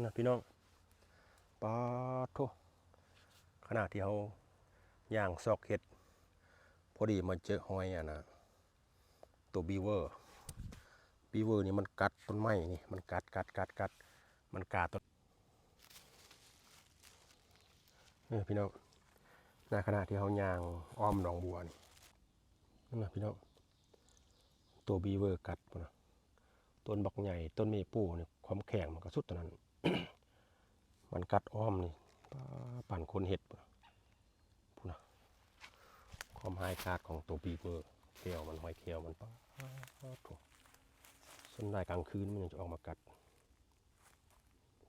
นะพี่น้องปาโทขณะที่เขาย่างซอกเห็ด พอดีมาเจอหอยอะนะตัวบีเวอร์บีเวอร์นี่มันกัดต้นไม้นี่มันกัดกัดกัดกัดมันกัดต้นนี่พี่น้องในขณะที่เขาย่างอ้อมหนองบัวนี่นั่นนะพี่น้องตัวบีเวอร์กัดนะต้นบักใหญ่ต้นเมปูเนี่ยความแข็งมันก็สุดตัวนั้น มันกัดอ้อมนี่ปั่นคนเห็ดพุ่นนะพุ่นนะความหายคาดของตัวบีเวอร์เคียวมันหอยเคียวมันป้าถูกส่วนได้กลางคืนมันยังจะออกมากัด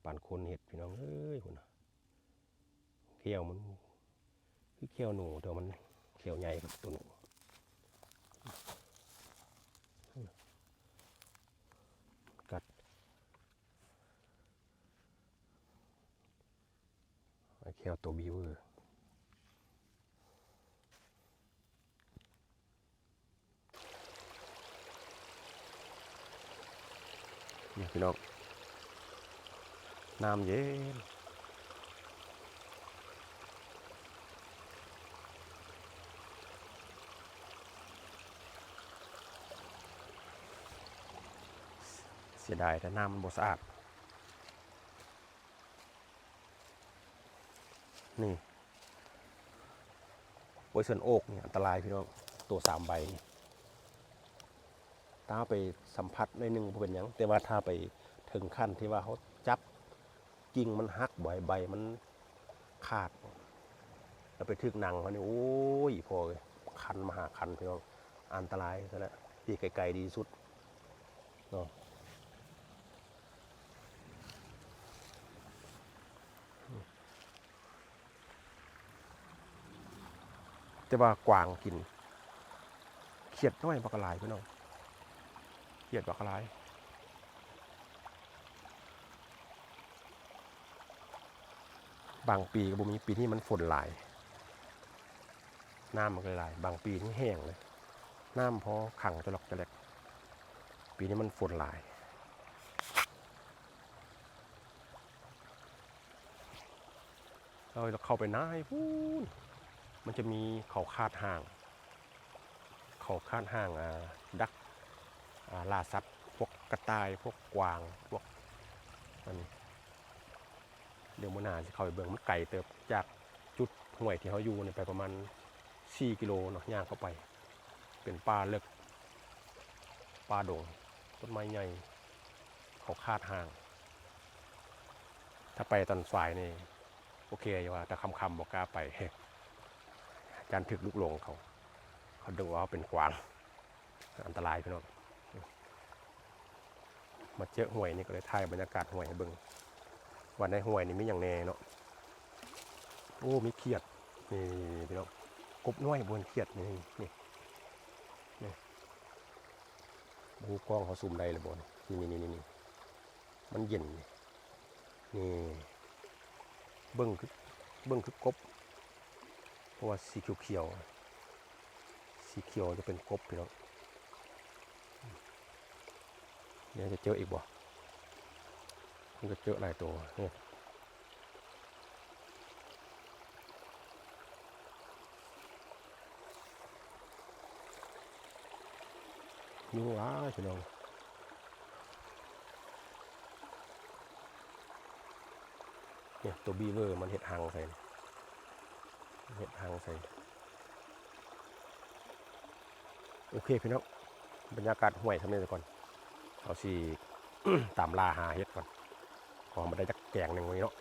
ปั่นคนเห็ดพี่น้องเอ้ยพุ่นะเคียวมันคือเคียวหนูแต่ว่ามันเคียวใหญ่กับตัวหนู แค่ตัวบิวเออร์นี่พี่น้องน้ำเย็นเสียดายแต่น้ำมันบสะอาด นี่โวยเซนโอกเนี่ยอันตรายพี่น้องตัวสามใบถ้าไปสัมผัสในอยหนึ่งเป็นหยังแต่ว่าถ้าไปถึงขั้นที่ว่าเขาจับกิ่งมันหักบ่อยใบมันขาดแล้วไปถึกหนังเขาเนี่ยโอ้ยพอเลยคันมหาคันพี่น้องอันตรายซะแล้วที่ไกลๆดีสุดเนาะ แต่ว่ากวางกินเขียดน้อยบักลายพี่น้องเขียดบักลายบางปีก็บ่มีปีที่มันฝนหลาย น้ำมันก็หลาย บางปีนี่แห้งเลย น้ำพอขังจะหลอกจะแหลกปีนี้มันฝนหลาย เราเข้าไปน้ายพูน มันจะมีเขาคาดห่าง เขาคาดห่างอ่าดักล่าสัตว์พวกกระต่ายพวกกวางพวกอันเดี๋ยวมื่อหนาจะเข้าไปเบิ่งมันไก่เติบจากจุดห่วยที่เขาอยู่เนี่ยไปประมาณ 4 กิโลเนาะย่างเข้าไป เป็นป่าเลิกป่าดงต้นไม้ใหญ่เขาคาดห่าง ถ้าไปตอนฝ่ายนี่ โอเคอยู่ว่าแต่คำคำๆบอกกล้าไป จารถึกลูกลงเขา เขาดูว่าเขาเป็นกวาง อันตรายพี่น้องมาเจอห่วยนี่ก็เลยถ่ายบรรยากาศห่วยให้เบิ่งวันในห่วยนี่มีอย่างแน่เนาะโอ้มีเขียดนี่พี่น้องกบน้อยบนเขียดนี่นี่นี่บูกล้องเขาซูมได้เลยบนนี่นี่นี่นี่มันเย็นนี่นี่เบิ่งคือเบิ่งคือกบ ราะว่าสีเขียวๆสีเขียวจะเป็นกบพี่น้องเดี๋ยจะเจออีกบ่มันจะเจอหลายตัวเนี่ยยุ่งร้ายพี่น้องเนี่ยตัวบีเวอร์มันเห็ดหางใส่ เห็ดหางใส่ โอเคพี่น้องบรรยากาศห่วยทำนี้ก่อนเอาสีตามลาหาเห็ดก่อนขอมาได้จักแกงหนึ่งวันนี้เนาะ